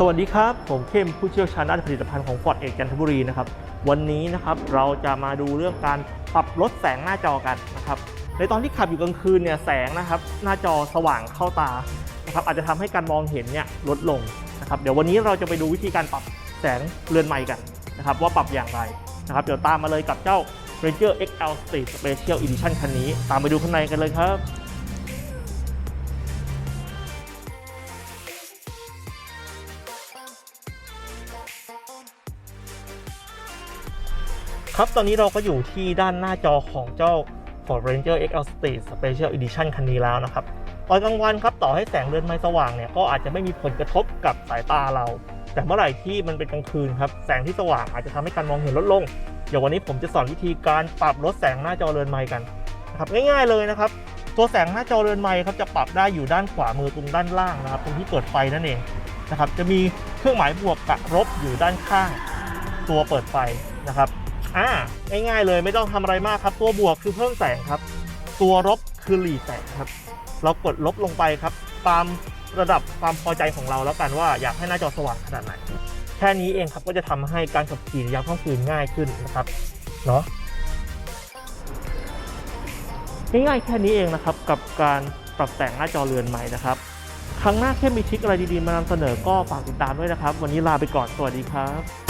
สวัสดีครับ ผมเข้มผู้เชี่ยวชาญด้านผลิตภัณฑ์ของ Ford เอกจันทบุรีนะครับ วันนี้นะครับเราจะมาดูเรื่องการปรับลดแสงหน้าจอกันนะครับ ในตอนที่ขับอยู่กลางคืนเนี่ยแสงนะครับหน้าจอสว่างเข้าตานะครับอาจจะทำให้การมองเห็นเนี่ยลดลงนะครับเดี๋ยววันนี้เราจะไปดูวิธีการปรับแสงเรือนใหม่กันนะครับว่าปรับอย่างไรนะครับเดี๋ยวตามมาเลยกับเจ้า Ranger XL Street Special Edition คันนี้ ตามไปดูข้างในกันเลยครับ ครับตอนนี้เราก็อยู่ที่ด้านหน้าจอของเจ้า Ford Ranger XL Street Special Edition คันนี้แล้วนะครับตอนกลางวันครับต่อให้แสงเรือนไม้สว่างเนี่ยก็อาจจะไม่มีผลกระทบกับสายตาเรา แต่เมื่อไหร่ที่มันเป็นกลางคืนครับแสงที่สว่างอาจจะทำให้การมองเห็นลดลง เดี๋ยววันนี้ผมจะสอนวิธีการปรับลดแสงหน้าจอเรือนไม้กันนะครับง่ายๆเลยนะครับตัวแสงหน้าจอเรือนไม้ครับจะปรับได้อยู่ด้านขวามือตรงด้านล่างนะครับ ตรงที่เปิดไฟนั่นเองนะครับจะมีเครื่องหมายบวกกับลบอยู่ด้านข้าง ตัวเปิดไฟนะครับ อ่าง่ายๆเลยไม่ต้องทำอะไรมากครับ ตัวบวกคือเพิ่มแสงครับ ตัวลบคือหลีแสงครับ เรากดลบลงไปครับ ตามระดับความพอใจของเราแล้วกันว่าอยากให้หน้าจอสว่างขนาดไหน แค่นี้เองครับก็จะทำให้การขับขี่ยามค่ำคืนง่ายขึ้นนะครับเนาะง่ายๆแค่นี้เองนะครับกับการปรับแต่งหน้าจอเรือนใหม่นะครับ ครั้งหน้าแค่มีทริคอะไรดีๆ มานำเสนอก็ฝากติดตามด้วยนะครับ วันนี้ลาไปก่อนสวัสดีครับ